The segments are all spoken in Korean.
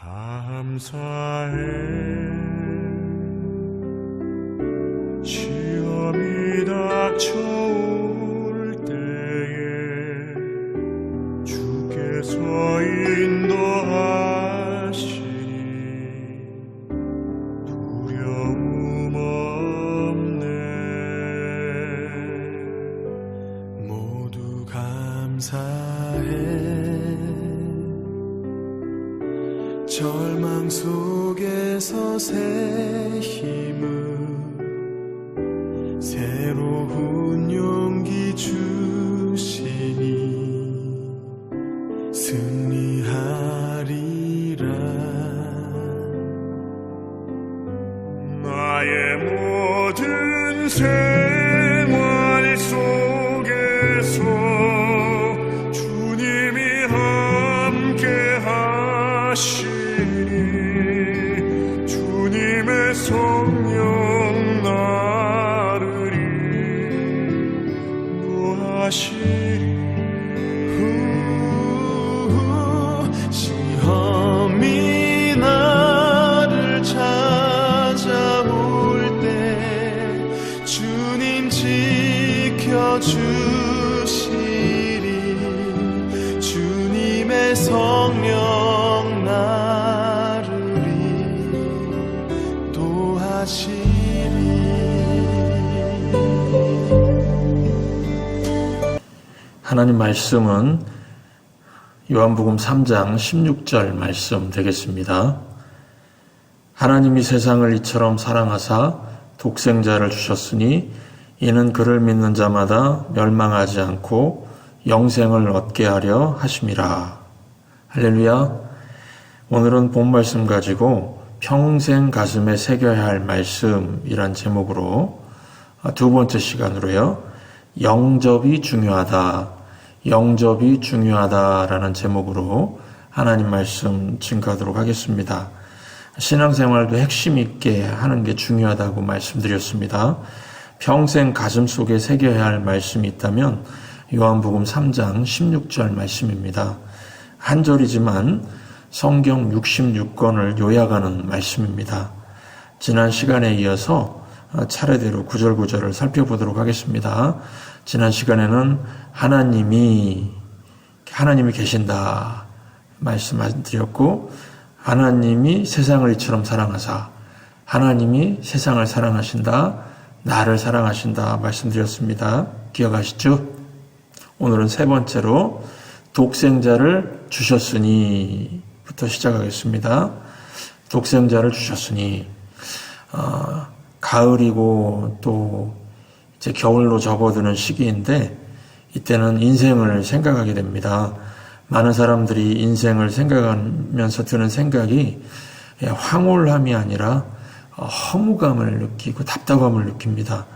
감사해. 시험이 닥쳐 지켜주시리. 주님의 성령 나를 인도하시리. 하나님 말씀은 요한복음 3장 16절 말씀 되겠습니다. 하나님이 세상을 이처럼 사랑하사 독생자를 주셨으니 이는 그를 믿는 자마다 멸망하지 않고 영생을 얻게 하려 하심이라. 할렐루야. 오늘은 본 말씀 가지고 평생 가슴에 새겨야 할 말씀이란 제목으로 두 번째 시간으로요. 영접이 중요하다. 영접이 중요하다라는 제목으로 하나님 말씀 증거하도록 하겠습니다. 신앙생활도 핵심 있게 하는 게 중요하다고 말씀드렸습니다. 평생 가슴 속에 새겨야 할 말씀이 있다면 요한복음 3장 16절 말씀입니다. 한 절이지만 성경 66권을 요약하는 말씀입니다. 지난 시간에 이어서 차례대로 구절구절을 살펴보도록 하겠습니다. 지난 시간에는 하나님이 하나님이 계신다 말씀드렸고 하나님이 세상을 이처럼 사랑하사 하나님이 세상을 사랑하신다 나를 사랑하신다 말씀드렸습니다. 기억하시죠? 오늘은 세 번째로 독생자를 주셨으니부터 시작하겠습니다. 독생자를 주셨으니 어, 가을이고 또 이제 겨울로 접어드는 시기인데 이때는 인생을 생각하게 됩니다. 많은 사람들이 인생을 생각하면서 드는 생각이 황홀함이 아니라 허무감을 느끼고 답답함을 느낍니다.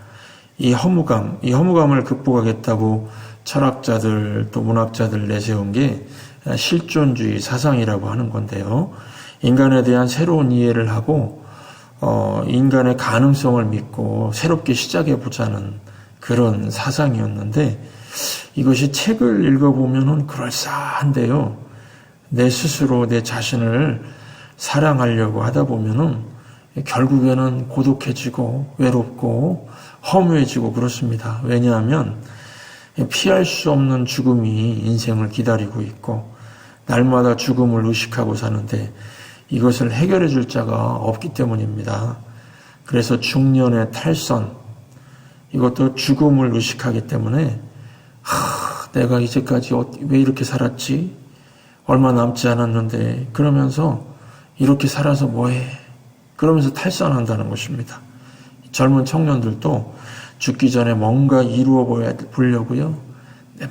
이 허무감, 이 허무감을 극복하겠다고 철학자들 또 문학자들 내세운 게 실존주의 사상이라고 하는 건데요. 인간에 대한 새로운 이해를 하고 어, 인간의 가능성을 믿고 새롭게 시작해 보자는 그런 사상이었는데 이것이 책을 읽어보면은 그럴싸한데요. 내 스스로 내 자신을 사랑하려고 하다 보면은 결국에는 고독해지고 외롭고 허무해지고 그렇습니다. 왜냐하면 피할 수 없는 죽음이 인생을 기다리고 있고 날마다 죽음을 의식하고 사는데 이것을 해결해 줄 자가 없기 때문입니다. 그래서 중년의 탈선, 이것도 죽음을 의식하기 때문에, 하, 내가 이제까지 어, 왜 이렇게 살았지? 얼마 남지 않았는데, 그러면서 이렇게 살아서 뭐해? 그러면서 탈선한다는 것입니다. 젊은 청년들도 죽기 전에 뭔가 이루어 보려고요. 막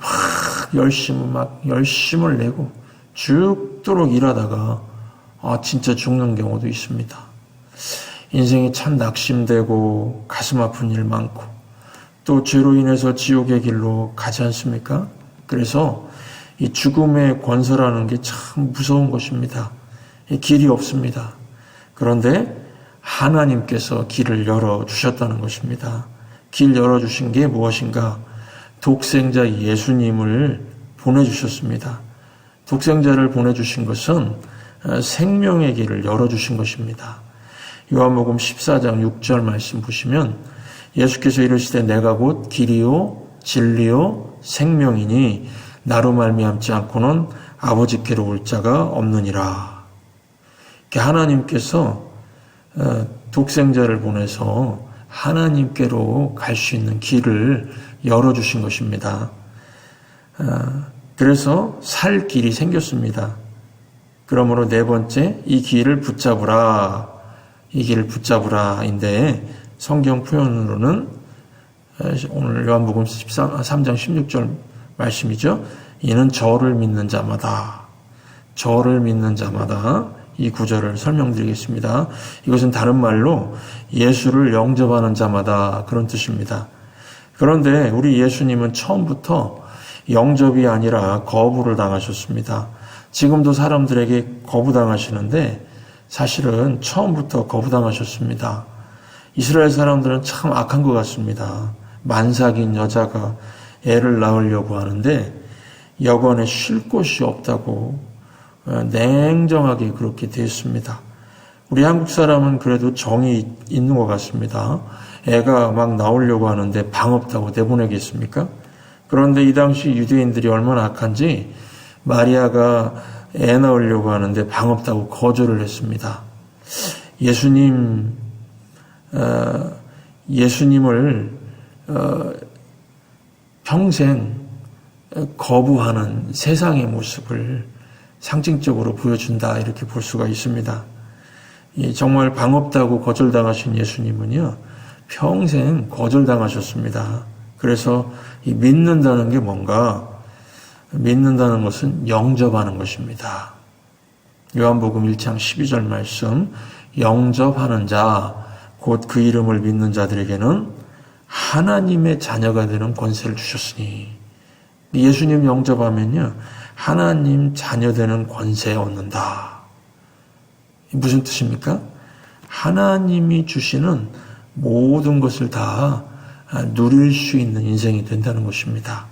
열심히 막 열심을 내고 죽도록 일하다가 아, 진짜 죽는 경우도 있습니다. 인생이 참 낙심되고 가슴 아픈 일 많고 또 죄로 인해서 지옥의 길로 가지 않습니까? 그래서 이 죽음의 권세라는 게 참 무서운 것입니다. 길이 없습니다. 그런데 하나님께서 길을 열어 주셨다는 것입니다. 길 열어 주신 게 무엇인가? 독생자 예수님을 보내주셨습니다. 독생자를 보내주신 것은 어, 생명의 길을 열어주신 것입니다. 요한복음 14장 6절 말씀 보시면 예수께서 이르시되 내가 곧 길이요 진리요 생명이니 나로 말미암지 않고는 아버지께로 올 자가 없느니라. 하나님께서 어, 독생자를 보내서 하나님께로 갈 수 있는 길을 열어주신 것입니다. 어, 그래서 살 길이 생겼습니다. 그러므로 네 번째, 이 길을 붙잡으라. 이 길을 붙잡으라인데 성경 표현으로는 오늘 요한복음 13, 3장 16절 말씀이죠. 이는 저를 믿는 자마다 저를 믿는 자마다 이 구절을 설명드리겠습니다. 이것은 다른 말로 예수를 영접하는 자마다 그런 뜻입니다. 그런데 우리 예수님은 처음부터 영접이 아니라 거부를 당하셨습니다. 지금도 사람들에게 거부당하시는데 사실은 처음부터 거부당하셨습니다. 이스라엘 사람들은 참 악한 것 같습니다. 만삭인 여자가 애를 낳으려고 하는데 여관에 쉴 곳이 없다고 어, 냉정하게 그렇게 되었습니다. 우리 한국 사람은 그래도 정이 있는 것 같습니다. 애가 막 나오려고 하는데 방 없다고 내보내겠습니까? 그런데 이 당시 유대인들이 얼마나 악한지 마리아가 애 낳으려고 하는데 방 없다고 거절을 했습니다. 예수님, 어, 예수님을 어, 평생 거부하는 세상의 모습을 상징적으로 보여준다 이렇게 볼 수가 있습니다. 정말 방 없다고 거절당하신 예수님은요 평생 거절당하셨습니다. 그래서 믿는다는 게 뭔가 믿는다는 것은 영접하는 것입니다. 요한복음 1장 12절 말씀 영접하는 자 곧 그 이름을 믿는 자들에게는 하나님의 자녀가 되는 권세를 주셨으니 예수님 영접하면요 하나님 자녀 되는 권세 얻는다. 무슨 뜻입니까? 하나님이 주시는 모든 것을 다 누릴 수 있는 인생이 된다는 것입니다.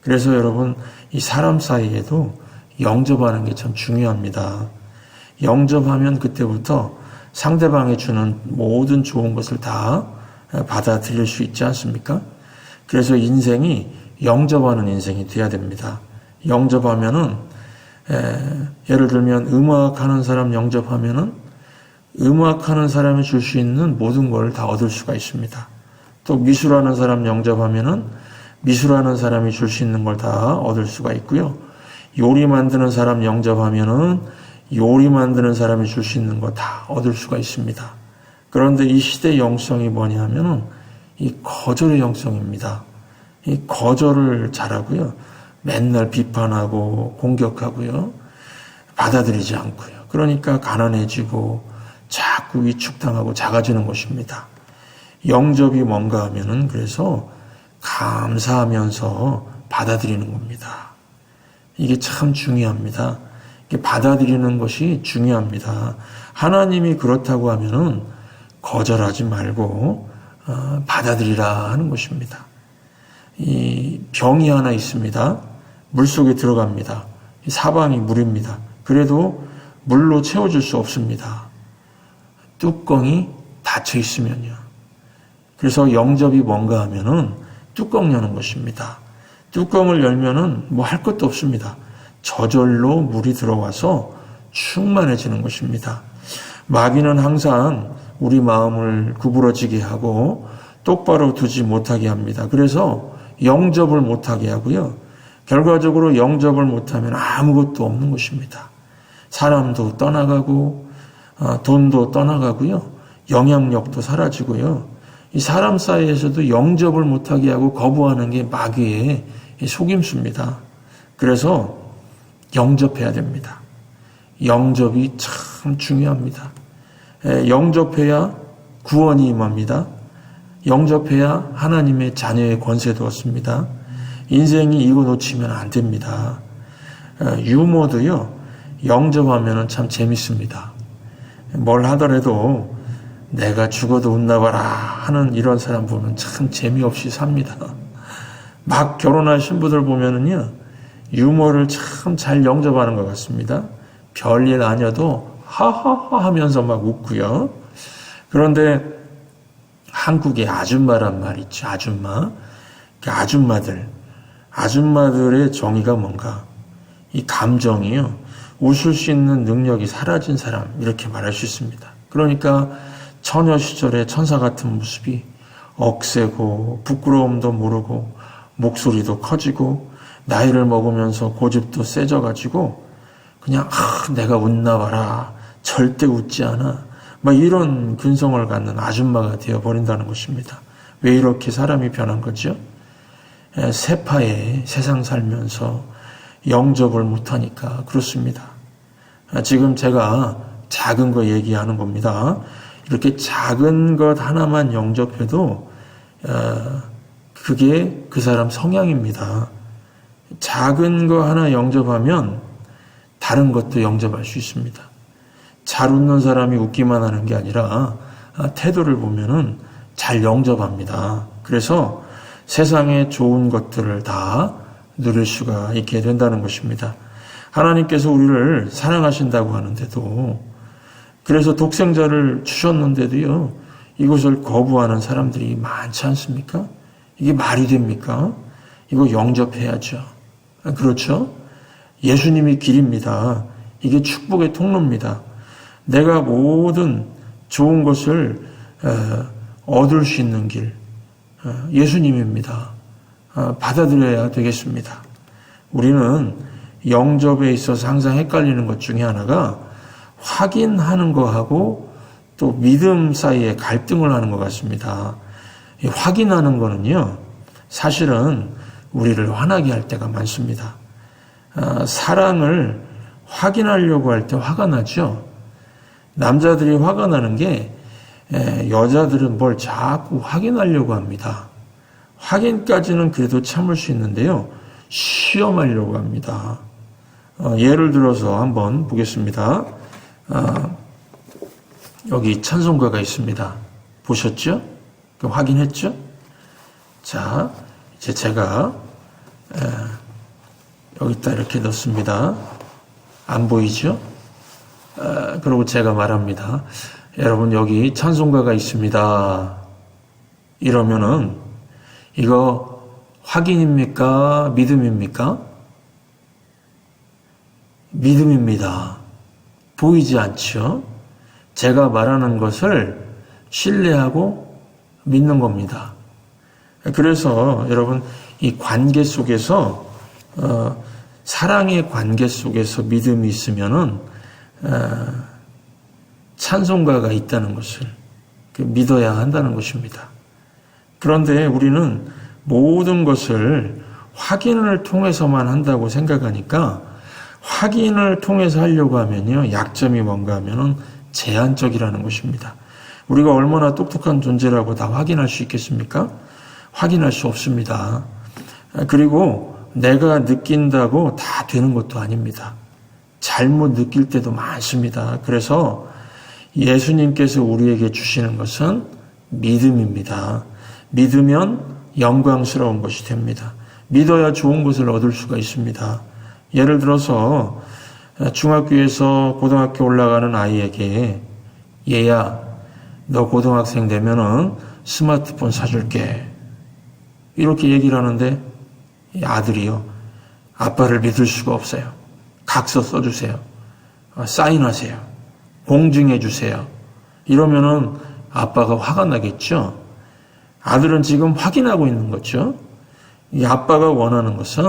그래서 여러분, 이 사람 사이에도 영접하는 게 참 중요합니다. 영접하면 그때부터 상대방이 주는 모든 좋은 것을 다 받아들일 수 있지 않습니까? 그래서 인생이 영접하는 인생이 돼야 됩니다. 영접하면은 예 를 들면 음악하는 사람 영접하면은 음악하는 사람이 줄 수 있는 모든 걸 다 얻을 수가 있습니다. 또 미술하는 사람 영접하면은 미술하는 사람이 줄 수 있는 걸 다 얻을 수가 있고요. 요리 만드는 사람 영접하면은 요리 만드는 사람이 줄 수 있는 거 다 얻을 수가 있습니다. 그런데 이 시대의 영성이 뭐냐 하면은 이 거절의 영성입니다. 이 거절을 잘하고요. 맨날 비판하고 공격하고요. 받아들이지 않고요. 그러니까 가난해지고 자꾸 위축당하고 작아지는 것입니다. 영접이 뭔가 하면은 그래서 감사하면서 받아들이는 겁니다. 이게 참 중요합니다. 받아들이는 것이 중요합니다. 하나님이 그렇다고 하면은 거절하지 말고 어, 받아들이라 하는 것입니다. 이 병이 하나 있습니다. 물 속에 들어갑니다. 사방이 물입니다. 그래도 물로 채워줄 수 없습니다. 뚜껑이 닫혀 있으면요. 그래서 영접이 뭔가 하면은 뚜껑 여는 것입니다. 뚜껑을 열면은 뭐 할 것도 없습니다. 저절로 물이 들어와서 충만해지는 것입니다. 마귀는 항상 우리 마음을 구부러지게 하고 똑바로 두지 못하게 합니다. 그래서 영접을 못하게 하고요. 결과적으로 영접을 못하면 아무것도 없는 것입니다. 사람도 떠나가고 어, 돈도 떠나가고요. 영향력도 사라지고요. 이 사람 사이에서도 영접을 못하게 하고 거부하는 게 마귀의 속임수입니다. 그래서 영접해야 됩니다. 영접이 참 중요합니다. 영접해야 구원이 임합니다. 영접해야 하나님의 자녀의 권세도 얻습니다. 인생이 이거 놓치면 안 됩니다. 유머도요, 영접하면 참 재밌습니다. 뭘 하더라도 내가 죽어도 웃나 봐라 하는 이런 사람 보면 참 재미없이 삽니다. 막 결혼한 신부들 보면은요, 유머를 참 잘 영접하는 것 같습니다. 별일 아니어도 하하하 하면서 막 웃고요. 그런데 한국의 아줌마란 말 있죠. 아줌마. 그 아줌마들. 아줌마들의 정의가 뭔가? 이 감정이요. 웃을 수 있는 능력이 사라진 사람. 이렇게 말할 수 있습니다. 그러니까 처녀 시절의 천사 같은 모습이 억세고 부끄러움도 모르고 목소리도 커지고 나이를 먹으면서 고집도 세져가지고 그냥 아 내가 웃나 봐라 절대 웃지 않아 막 이런 근성을 갖는 아줌마가 되어 버린다는 것입니다. 왜 이렇게 사람이 변한 거죠? 에, 세파에 세상 살면서 영접을 못하니까 그렇습니다. 아, 지금 제가 작은 거 얘기하는 겁니다. 이렇게 작은 것 하나만 영접해도 어, 그게 그 사람 성향입니다. 작은 거 하나 영접하면 다른 것도 영접할 수 있습니다. 잘 웃는 사람이 웃기만 하는 게 아니라 아, 태도를 보면은 잘 영접합니다. 그래서 세상의 좋은 것들을 다 누릴 수가 있게 된다는 것입니다. 하나님께서 우리를 사랑하신다고 하는데도 그래서 독생자를 주셨는데도요, 이것을 거부하는 사람들이 많지 않습니까? 이게 말이 됩니까? 이거 영접해야죠. 아, 그렇죠? 예수님이 길입니다. 이게 축복의 통로입니다. 내가 모든 좋은 것을 어, 얻을 수 있는 길, 어, 예수님입니다. 어, 받아들여야 되겠습니다. 우리는 영접에 있어서 항상 헷갈리는 것 중에 하나가 확인하는 거하고 또 믿음 사이에 갈등을 하는 것 같습니다. 확인하는 거는요, 사실은 우리를 화나게 할 때가 많습니다. 아, 사랑을 확인하려고 할 때 화가 나죠. 남자들이 화가 나는 게 여자들은 뭘 자꾸 확인하려고 합니다. 확인까지는 그래도 참을 수 있는데요. 시험하려고 합니다. 어, 예를 들어서 한번 보겠습니다. 어, 여기 찬송가가 있습니다. 보셨죠? 확인했죠? 자, 이제 제가 여기다 이렇게 넣습니다. 안 보이죠? 그리고 제가 말합니다. 여러분 여기 찬송가가 있습니다. 이러면은 이거 확인입니까? 믿음입니까? 믿음입니다. 보이지 않죠? 제가 말하는 것을 신뢰하고 믿는 겁니다. 그래서 여러분 이 관계 속에서 어, 사랑의 관계 속에서 믿음이 있으면은 어, 찬송가가 있다는 것을 그 믿어야 한다는 것입니다. 그런데 우리는 모든 것을 확인을 통해서만 한다고 생각하니까 확인을 통해서 하려고 하면요 약점이 뭔가 하면은 제한적이라는 것입니다. 우리가 얼마나 똑똑한 존재라고 다 확인할 수 있겠습니까? 확인할 수 없습니다. 그리고 내가 느낀다고 다 되는 것도 아닙니다. 잘못 느낄 때도 많습니다. 그래서 예수님께서 우리에게 주시는 것은 믿음입니다. 믿으면 영광스러운 것이 됩니다. 믿어야 좋은 것을 얻을 수가 있습니다. 예를 들어서 중학교에서 고등학교 올라가는 아이에게 얘야 너 고등학생 되면은 스마트폰 사줄게 이렇게 얘기를 하는데 아들이요 아빠를 믿을 수가 없어요. 각서 써주세요. 어, 사인하세요. 공증해 주세요. 이러면은 아빠가 화가 나겠죠. 아들은 지금 확인하고 있는 거죠. 이 아빠가 원하는 것은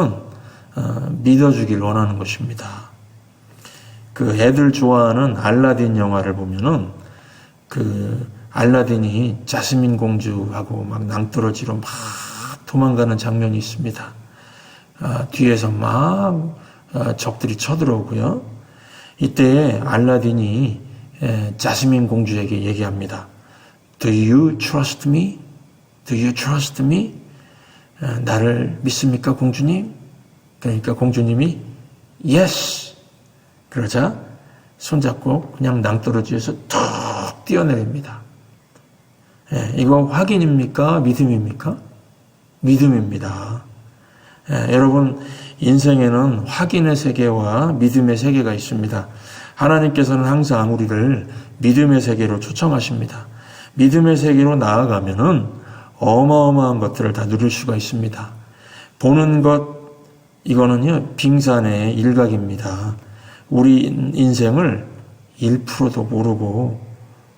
어, 믿어주길 원하는 것입니다. 그 애들 좋아하는 알라딘 영화를 보면은 그 알라딘이 자스민 공주하고 막 낭떠러지로 막 도망가는 장면이 있습니다. 아, 뒤에서 막 아, 적들이 쳐들어오고요. 이때 알라딘이 에, 자스민 공주에게 얘기합니다. Do you trust me? Do you trust me? 아, 나를 믿습니까, 공주님? 그러니까 공주님이 Yes. 그러자 손잡고 그냥 낭떠러지에서 툭 뛰어내립니다. 예, 이거 확인입니까? 믿음입니까? 믿음입니다. 예, 여러분 인생에는 확인의 세계와 믿음의 세계가 있습니다. 하나님께서는 항상 우리를 믿음의 세계로 초청하십니다. 믿음의 세계로 나아가면은 어마어마한 것들을 다 누릴 수가 있습니다. 보는 것 이거는요 빙산의 일각입니다. 우리 인생을 1%도 모르고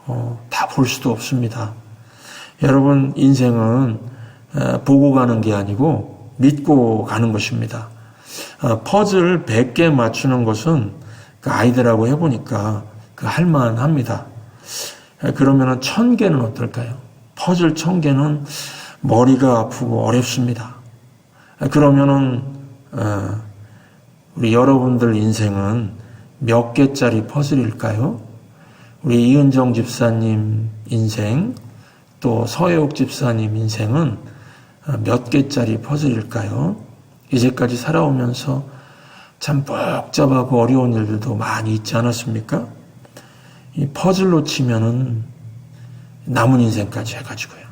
어, 다 볼 수도 없습니다. 여러분 인생은 어, 보고 가는 게 아니고 믿고 가는 것입니다. 어, 퍼즐 100개 맞추는 것은 그 아이들하고 해보니까 그 할만합니다. 에, 그러면은 1000개는 어떨까요? 퍼즐 1000개는 머리가 아프고 어렵습니다. 에, 그러면은 어, 우리 여러분들 인생은 몇 개짜리 퍼즐일까요? 우리 이은정 집사님 인생, 또 서혜옥 집사님 인생은 어, 몇 개짜리 퍼즐일까요? 이제까지 살아오면서 참 복잡하고 어려운 일들도 많이 있지 않았습니까? 이 퍼즐로 치면은 남은 인생까지 해가지고요.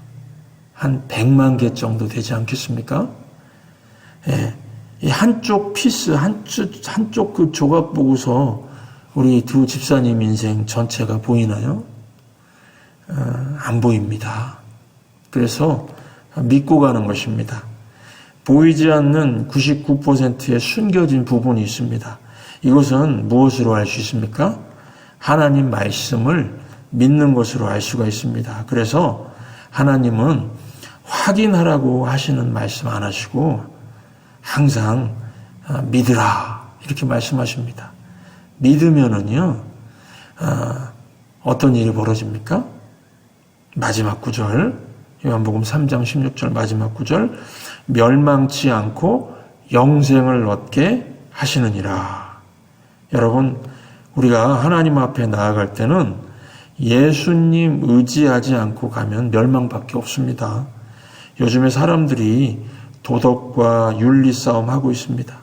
한 100만 개 정도 되지 않겠습니까? 예. 이 한쪽 피스, 한쪽, 한쪽 그 조각 보고서 우리 두 집사님 인생 전체가 보이나요? 어, 안 보입니다. 그래서 믿고 가는 것입니다. 보이지 않는 99%의 숨겨진 부분이 있습니다. 이것은 무엇으로 알 수 있습니까? 하나님 말씀을 믿는 것으로 알 수가 있습니다. 그래서 하나님은 확인하라고 하시는 말씀 안 하시고 항상 아, 믿으라 이렇게 말씀하십니다. 믿으면은요 아, 어떤 일이 벌어집니까? 마지막 구절 요한복음 3장 16절 마지막 구절 멸망치 않고 영생을 얻게 하시느니라. 여러분 우리가 하나님 앞에 나아갈 때는 예수님 의지하지 않고 가면 멸망밖에 없습니다. 요즘에 사람들이 도덕과 윤리 싸움 하고 있습니다.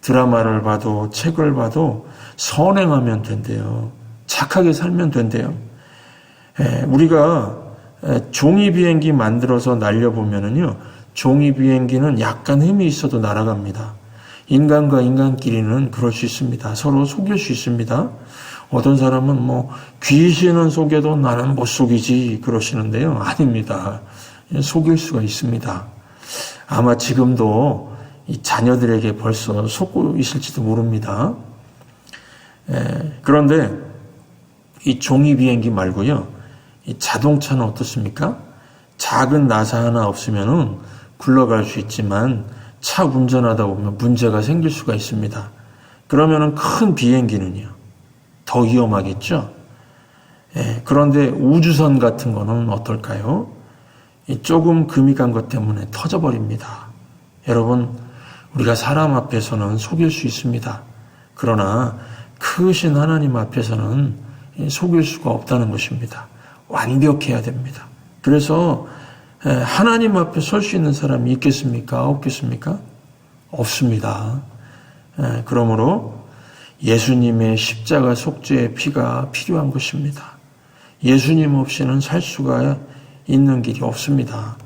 드라마를 봐도 책을 봐도 선행하면 된대요. 착하게 살면 된대요. 에, 우리가 에, 종이 비행기 만들어서 날려보면은요, 종이 비행기는 약간 힘이 있어도 날아갑니다. 인간과 인간끼리는 그럴 수 있습니다. 서로 속일 수 있습니다. 어떤 사람은 뭐 귀신은 속여도 나는 못 속이지 그러시는데요. 아닙니다. 속일 수가 있습니다. 아마 지금도 이 자녀들에게 벌써 속고 있을지도 모릅니다. 에, 그런데 이 종이 비행기 말고요. 이 자동차는 어떻습니까? 작은 나사 하나 없으면은 굴러갈 수 있지만 차 운전하다 보면 문제가 생길 수가 있습니다. 그러면은 큰 비행기는요. 더 위험하겠죠? 예, 그런데 우주선 같은 거는 어떨까요? 조금 금이 간 것 때문에 터져버립니다. 여러분, 우리가 사람 앞에서는 속일 수 있습니다. 그러나 크신 하나님 앞에서는 속일 수가 없다는 것입니다. 완벽해야 됩니다. 그래서 하나님 앞에 설 수 있는 사람이 있겠습니까? 없겠습니까? 없습니다. 그러므로 예수님의 십자가 속죄의 피가 필요한 것입니다. 예수님 없이는 살 수가 있는 길이 없습니다.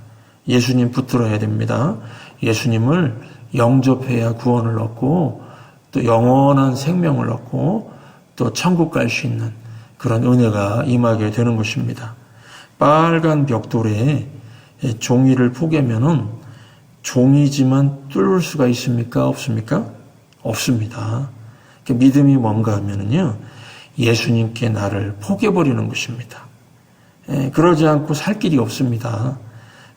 예수님 붙들어야 됩니다. 예수님을 영접해야 구원을 얻고 또 영원한 생명을 얻고 또 천국 갈 수 있는 그런 은혜가 임하게 되는 것입니다. 빨간 벽돌에 종이를 포개면은 종이지만 뚫을 수가 있습니까? 없습니까? 없습니다. 믿음이 뭔가 하면은요, 예수님께 나를 포개버리는 것입니다. 그러지 않고 살 길이 없습니다.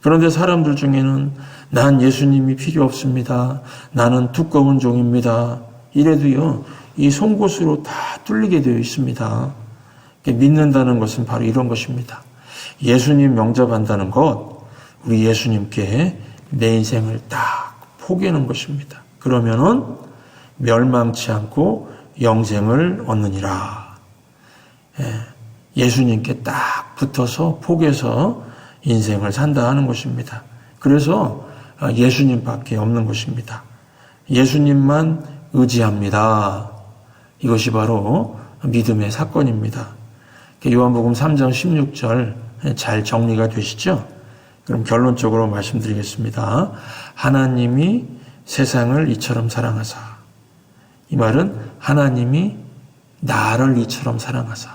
그런데 사람들 중에는 난 예수님이 필요 없습니다. 나는 두꺼운 종입니다. 이래도요, 이 송곳으로 다 뚫리게 되어 있습니다. 믿는다는 것은 바로 이런 것입니다. 예수님 영접한다는 것, 우리 예수님께 내 인생을 딱 포기하는 것입니다. 그러면은 멸망치 않고 영생을 얻느니라. 예 수님께 딱 붙어서 포개서 인생을 산다 하는 것입니다. 그래서 예수님밖에 없는 것입니다. 예수님만 의지합니다. 이것이 바로 믿음의 사건입니다. 요한복음 3장 16절 잘 정리가 되시죠? 그럼 결론적으로 말씀드리겠습니다. 하나님이 세상을 이처럼 사랑하사. 이 말은 하나님이 나를 이처럼 사랑하사.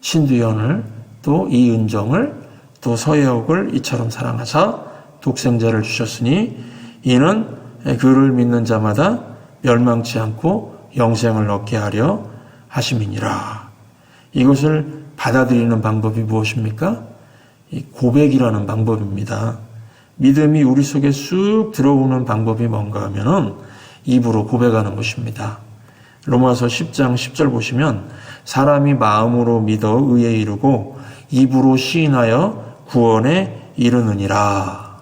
신두연을 또 이은정을 또 서혜옥을 이처럼 사랑하사 독생자를 주셨으니 이는 그를 믿는 자마다 멸망치 않고 영생을 얻게 하려 하심이니라. 이것을 받아들이는 방법이 무엇입니까? 이 고백이라는 방법입니다. 믿음이 우리 속에 쑥 들어오는 방법이 뭔가 하면은 입으로 고백하는 것입니다. 로마서 10장 10절 보시면 사람이 마음으로 믿어 의에 이르고 입으로 시인하여 구원에 이르느니라.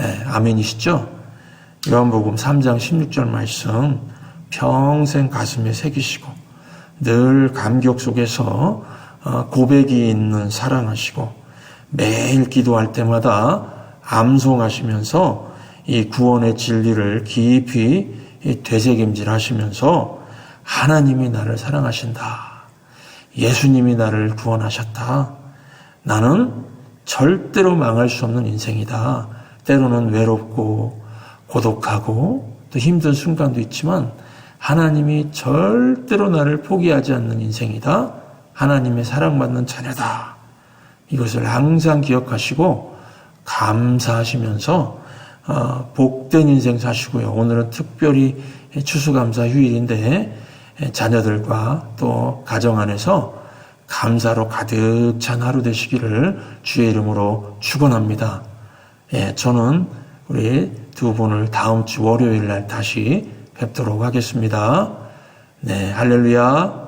예, 아멘이시죠? 요한복음 3장 16절 말씀 평생 가슴에 새기시고 늘 감격 속에서 어, 고백이 있는 사랑하시고 매일 기도할 때마다 암송하시면서 이 구원의 진리를 깊이 되새김질 하시면서 하나님이 나를 사랑하신다. 예수님이 나를 구원하셨다. 나는 절대로 망할 수 없는 인생이다. 때로는 외롭고 고독하고 또 힘든 순간도 있지만 하나님이 절대로 나를 포기하지 않는 인생이다. 하나님의 사랑받는 자녀다. 이것을 항상 기억하시고 감사하시면서 어, 복된 인생 사시고요. 오늘은 특별히 추수감사 휴일인데 자녀들과 또 가정 안에서 감사로 가득 찬 하루 되시기를 주의 이름으로 축원합니다. 예, 저는 우리 두 분을 다음 주 월요일 날 다시 뵙도록 하겠습니다. 네, 할렐루야.